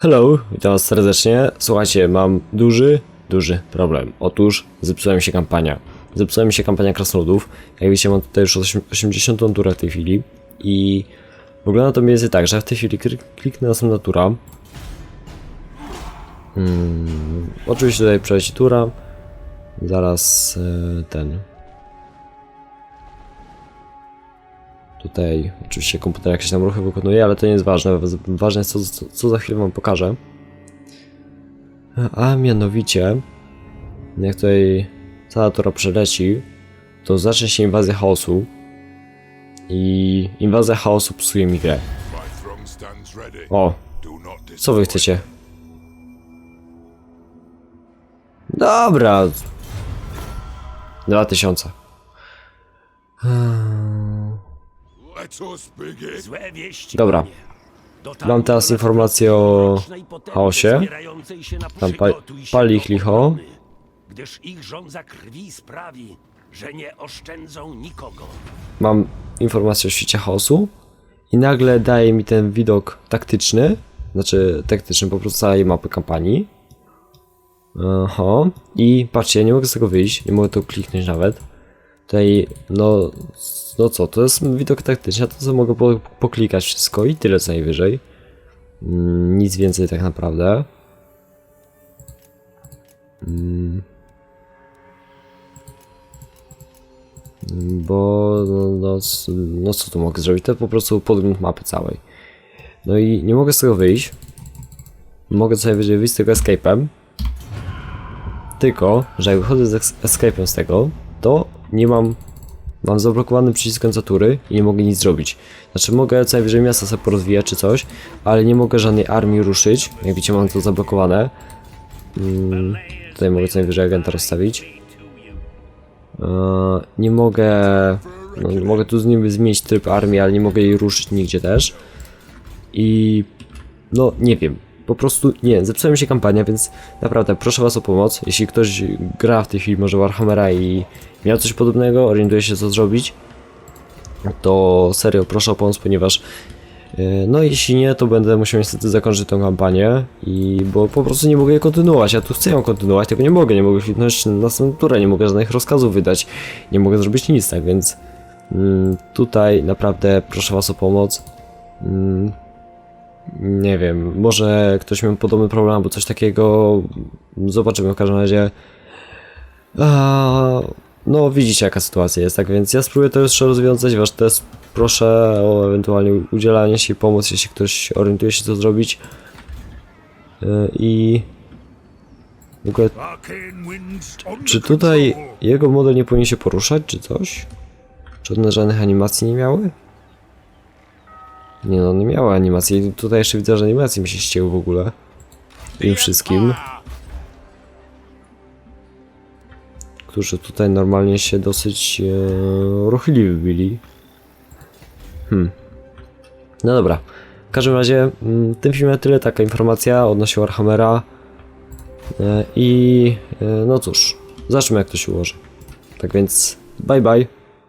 Hello, witam was serdecznie. Słuchajcie, mam duży, duży problem. Otóż zepsuła mi się kampania. Zepsuła mi się kampania krasnoludów. Jak widzicie, mam tutaj już osiem- 80 turę w tej chwili. I wygląda to mniej więcej tak, że w tej chwili klik- kliknę następna tura. Hmm, oczywiście tutaj przeleci tura. Zaraz e, ten. Tutaj oczywiście komputer jakieś tam ruchy wykonuje, ale to nie jest ważne. Ważne jest co, co za chwilę wam pokażę. A mianowicie, jak tutaj cała tora przeleci, to zacznie się inwazja chaosu. I inwazja chaosu psuje mi grę. O, co wy chcecie? Dobra. 2000. Let us begin. Złe wieści. Dobra. Mam teraz informację o chaosie. Tam pa- pali ich licho. Gdyż ich żądza krwi sprawi, że nie oszczędzą nikogo. mam informację o świecie chaosu i nagle daje mi ten widok taktyczny, znaczy taktyczny po prostu całej mapy kampanii. Aha. I patrzcie, ja nie mogę z tego wyjść, nie mogę to kliknąć nawet. Tutaj, no, no co, to jest widok taktyczny, to co mogę po, poklikać wszystko i tyle co najwyżej. Mm, Nic więcej tak naprawdę. bo no, no, no co tu mogę zrobić? To po prostu podgląd mapy całej. No i nie mogę z tego wyjść. Mogę co najwyżej wyjść z tego escape'em. Tylko, że jak wychodzę z es- escape'em z tego, to nie mam. Mam zablokowany przycisk końcatury i nie mogę nic zrobić. Znaczy mogę co najwyżej miasta sobie porozwijać czy coś, ale nie mogę żadnej armii ruszyć. Jak widzicie mam to zablokowane. Mm, tutaj mogę co najwyżej agenta rozstawić. Eee, nie mogę. No, mogę tu z nim zmienić tryb armii, ale nie mogę jej ruszyć nigdzie też. I. No, nie wiem. Po prostu nie, zepsuła mi się kampania, więc naprawdę proszę Was o pomoc. Jeśli ktoś gra w tej chwili może Warhammera i miał coś podobnego, orientuje się co zrobić, to serio proszę o pomoc, ponieważ e, no jeśli nie, to będę musiał niestety zakończyć tę kampanię i bo po prostu nie mogę jej kontynuować. Ja tu chcę ją kontynuować, tego nie mogę, nie mogę kliknąć na następną turę, nie mogę żadnych rozkazów wydać, nie mogę zrobić nic, tak więc mm, tutaj naprawdę proszę was o pomoc. Nie wiem, może ktoś miał podobny problem albo coś takiego. Zobaczymy w każdym razie. No, widzicie jaka sytuacja jest, tak więc ja spróbuję to jeszcze rozwiązać. Wasz test proszę o ewentualnie udzielanie się i pomoc, jeśli ktoś orientuje się co zrobić. Yy, I. W ogóle, czy tutaj jego model nie powinien się poruszać, czy coś? Czy one żadnych animacji nie miały? Nie no, nie miały animacji. Tutaj jeszcze widzę, że animacje mi się ścięły w ogóle. Tym wszystkim. Którzy tutaj normalnie się dosyć e, ruchliwi byli. Hmm. No dobra. W każdym razie, mm, w tym filmie tyle taka informacja odnośnie Warhammera. E, I e, no cóż, zobaczmy jak to się ułoży. Tak więc, bye bye.